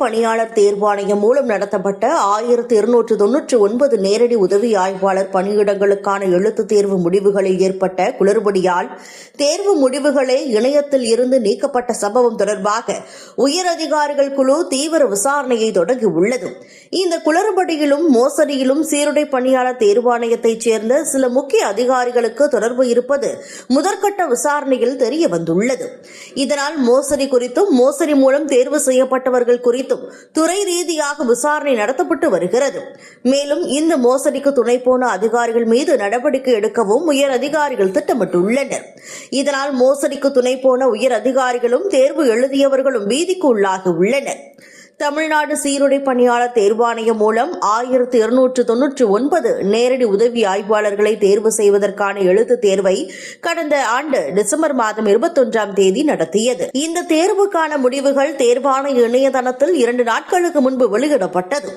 பணியாளர் தேர்வாணையம் மூலம் நடத்தப்பட்ட ஆயிரத்தி இருநூற்று தொன்னூற்று ஒன்பது நேரடி உதவி ஆய்வாளர் பணியிடங்களுக்கான எழுத்துத் தேர்வு முடிவுகளில் ஏற்பட்ட குளறுபடியால் தேர்வு முடிவுகளே இணையத்தில் இருந்து நீக்கப்பட்ட சம்பவம் தொடர்பாக உயரதிகாரிகள் குழு தீவிர விசாரணையை தொடங்கியுள்ளது. இந்த குளறுபடியிலும் மோசடியிலும் சீருடை பணியாளர் தேர்வாணையத்தைச் சேர்ந்த சில முக்கிய அதிகாரிகளுக்கு தொடர்பு இருப்பது முதற்கட்ட விசாரணையில் தெரிய வந்துள்ளது இதனால் மோசடி குறித்தும் மோசடி மூலம் தேர்வு செய்யப்பட்டவர்கள் குறித்தும் துறை ரீதியாக விசாரணை நடத்தப்பட்டு வருகிறது. மேலும் இந்த மோசடிக்கு துணை போன அதிகாரிகள் மீது நடவடிக்கை எடுக்கவும் உயர் அதிகாரிகள் திட்டமிட்டுள்ளனர். இதனால் மோசடிக்கு துணை போன உயர் அதிகாரிகளும் தேர்வு எழுதியவர்களும் பீதிக்கு உள்ளாகி உள்ளனர். தமிழ்நாடு சீருடை பணியாளர் தேர்வாணையம் மூலம் ஆயிரத்து இருநூற்று தொன்னூற்று ஒன்பது நேரடி உதவி ஆய்வாளர்களை தேர்வு செய்வதற்கான எழுத்து தேர்வை கடந்த ஆண்டு டிசம்பர் மாதம் இருபத்தொன்றாம் தேதி நடத்தியது. இந்த தேர்வுக்கான முடிவுகள் தேர்வாணைய இணையதளத்தில் இரண்டு நாட்களுக்கு முன்பு வெளியிடப்பட்டது.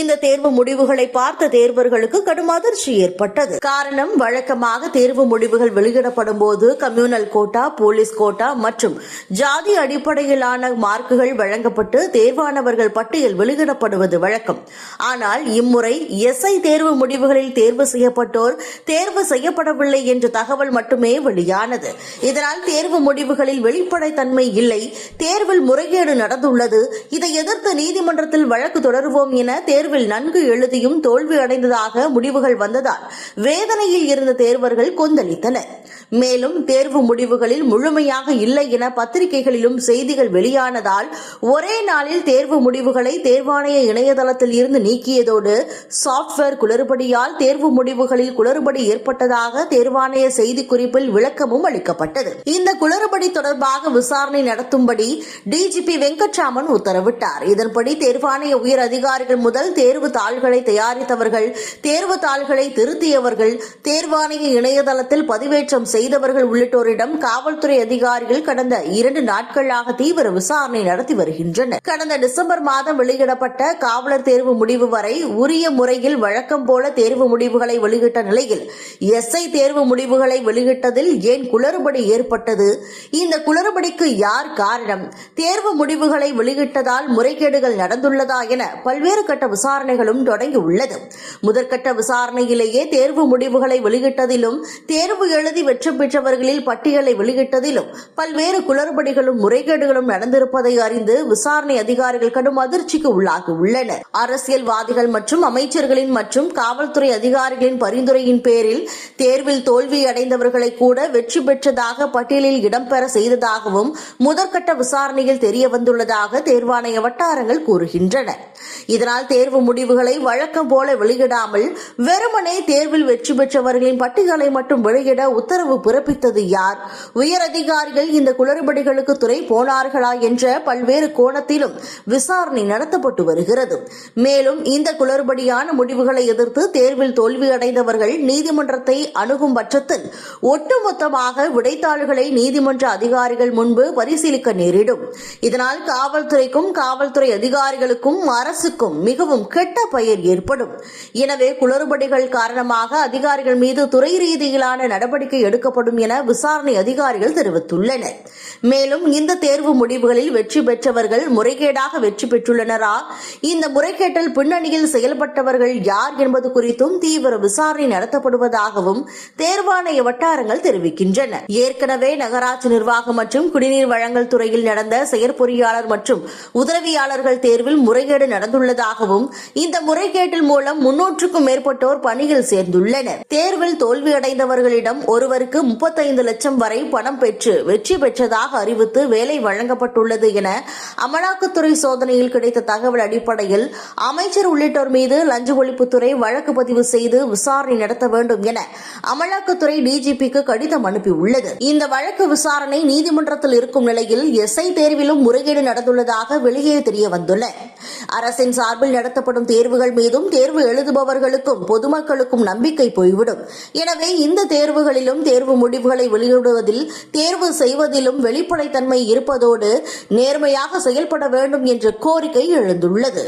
இந்த தேர்வு முடிவுகளை பார்த்த தேர்வர்களுக்கு கடும் அதிர்ச்சி ஏற்பட்டது. காரணம் வழக்கமாக தேர்வு முடிவுகள் வெளியிடப்படும் போது கம்யூனல் கோட்டா போலீஸ் கோட்டா மற்றும் ஜாதி அடிப்படையிலான மார்க்குகள் வழங்கப்பட்டு தேர்வான மாணவர்கள் பட்டியல் வெளியிடப்படுவது வழக்கம். ஆனால் இம்முறை எஸ்ஐ தேர்வு முடிவுகளில் தேர்வு செய்யப்பட்டோர் தேர்வு செய்யப்படவில்லை என்ற தகவல் மட்டுமே வெளியானது. இதனால் தேர்வு முடிவுகளில் வெளிப்படைத்தன்மை இல்லை. தேர்வில் முறைகேடு நடந்துள்ளது. இதை எதிர்த்து நீதிமன்றத்தில் வழக்கு தொடருவோம் என தேர்வில் நன்கு எழுதியும் தோல்வி அடைந்ததாக முடிவுகள் வந்ததால் வேதனையில் இருந்த தேர்வர்கள் கொந்தளித்தனர். மேலும் தேர்வு முடிவுகளில் முழுமையாக இல்லை என பத்திரிகைகளிலும் செய்திகள் வெளியானதால் ஒரே நாளில் தேர்வு முடிவுகளை தேர்வாணைய இணையதளத்தில் இருந்து நீக்கியதோடு சாப்ட்வேர் குளறுபடியால் தேர்வு முடிவுகளில் குளறுபடி ஏற்பட்டதாக தேர்வாணைய செய்திக்குறிப்பில் விளக்கமும் அளிக்கப்பட்டது. இந்த குளறுபடி தொடர்பாக விசாரணை நடத்தும்படி டிஜிபி வெங்கட்ராமன் உத்தரவிட்டார். இதன்படி தேர்வாணைய உயர் அதிகாரிகள் முதல் தேர்வு தாள்களை தயாரித்தவர்கள் தேர்வு தாள்களை திருத்தியவர்கள் தேர்வாணைய இணையதளத்தில் பதிவேற்றம் செய்தவர்கள் உள்ளிட்டோரிடம் காவல்துறை அதிகாரிகள் கடந்த இரண்டு நாட்களாக தீவிர விசாரணை நடத்தி வருகின்றனர். கடந்த டிசம்பர் டிசம்பர் மாதம் வெளியிடப்பட்ட காவலர் தேர்வு முடிவு வரை உரிய முறையில் வழக்கம் போல தேர்வு முடிவுகளை வெளியிட்ட நிலையில் எஸ்ஐ தேர்வு முடிவுகளை வெளியிட்டதில் ஏன் குளறுபடி ஏற்பட்டது? இந்த குளறுபடிக்கு யார் காரணம்? தேர்வு முடிவுகளை வெளியிட்டதால் முறைகேடுகள் நடந்துள்ளதா என பல்வேறு கட்ட விசாரணைகளும் தொடங்கியுள்ளது முதற்கட்ட விசாரணையிலேயே தேர்வு முடிவுகளை வெளியிட்டதிலும் தேர்வு எழுதி வெற்றி பெற்றவர்களில் பட்டியலை வெளியிட்டதிலும் பல்வேறு குளறுபடிகளும் முறைகேடுகளும் நடந்திருப்பதை அறிந்து விசாரணை அதிகாரிகள் அதிகாரிகள் கடும் அதிர்ச்சிக்கு உள்ளாகி உள்ளனர் அரசியல்வாதிகள் மற்றும் அமைச்சர்களின் மற்றும் காவல்துறை அதிகாரிகளின் பரிந்துரையின் பேரில் தேர்வில் தோல்வியடைந்தவர்களை கூட வெற்றி பெற்றதாக பட்டியலில் இடம்பெற செய்ததாகவும் முதற்கட்ட விசாரணையில் தெரிய வந்துள்ளதாக தேர்வாணைய வட்டாரங்கள் கூறுகின்றன. இதனால் தேர்வு முடிவுகளை வழக்கம் போல வெளியிடாமல் வெறுமனே தேர்வில் வெற்றி பெற்றவர்களின் பட்டியலை மட்டும் வெளியிட உத்தரவு பிறப்பித்தது யார்? உயரதிகாரிகள் இந்த குளறுபடிகளுக்கு துறை போனார்களா என்ற பல்வேறு கோணத்திலும் விசாரணை நடத்தப்பட்டு வருகிறது. மேலும் இந்த குளறுபடியான முடிவுகளை எதிர்த்து தேர்வில் தோல்வியடைந்தவர்கள் நீதிமன்றத்தை அணுகும் பட்சத்தில் ஒட்டுமொத்தமாக விடைத்தாள்களை நீதிமன்ற அதிகாரிகள் முன்பு பரிசீலிக்க நேரிடும். இதனால் காவல்துறைக்கும் காவல்துறை அதிகாரிகளுக்கும் அரசுக்கும் மிகவும் கெட்ட பெயர் ஏற்படும். எனவே குளறுபடிகள் காரணமாக அதிகாரிகள் மீது துறை ரீதியிலான நடவடிக்கை எடுக்கப்படும் என விசாரணை அதிகாரிகள் தெரிவித்துள்ளனர். மேலும் இந்த தேர்வு முடிவுகளில் வெற்றி பெற்றவர்கள் முறைகேடாக வெற்றி பெற்றுள்ளனரா? இந்த முறைகேட்டல் பின்னணியில் செயல்பட்டவர்கள் யார் என்பது குறித்தும் தீவிர விசாரணை நடத்தப்படுவதாகவும் தேர்வாணைய வட்டாரங்கள் தெரிவிக்கின்றன. ஏற்கனவே நகராட்சி நிர்வாகம் மற்றும் குடிநீர் வழங்கல் துறையில் நடந்த செயற்பொறியாளர் மற்றும் உதவியாளர்கள் தேர்வில் முறைகேடு நடந்துள்ளதாகவும் இந்த முறைகேட்டில் மூலம் முன்னூற்றுக்கும் மேற்பட்டோர் பணியில் சேர்ந்துள்ளனர். தேர்வில் தோல்வியடைந்தவர்களிடம் ஒருவருக்கு முப்பத்தைந்து லட்சம் வரை பணம் பெற்று வெற்றி பெற்றதாக அறிவித்து வேலை வழங்கப்பட்டுள்ளது என அமலாக்கத்துறை சோதனை சோதனையில் கிடைத்த தகவல் அடிப்படையில் அமைச்சர் உள்ளிட்டோர் மீது லஞ்ச ஒழிப்புத்துறை வழக்கு பதிவு செய்து விசாரணை நடத்த வேண்டும் என அமலாக்கத்துறை டிஜிபிக்கு கடிதம் அனுப்பியுள்ளது. இந்த வழக்கு விசாரணை நீதிமன்றத்தில் இருக்கும் நிலையில் எஸ்ஐ தேர்விலும் முறைகேடு நடந்துள்ளதாக வெளியே தெரிய வந்துள்ளன அரசின் சார்பில் நடத்தப்படும் தேர்வுகள் மீதும் தேர்வு எழுதுபவர்களுக்கும் பொதுமக்களுக்கும் நம்பிக்கை போய்விடும். எனவே இந்த தேர்வுகளிலும் தேர்வு முடிவுகளை வெளியிடுவதில் தேர்வு செய்வதிலும் வெளிப்படைத்தன்மை இருப்பதோடு நேர்மையாக செயல்பட வேண்டும் என்று என்ற கோரிக்கை எழுந்துள்ளது.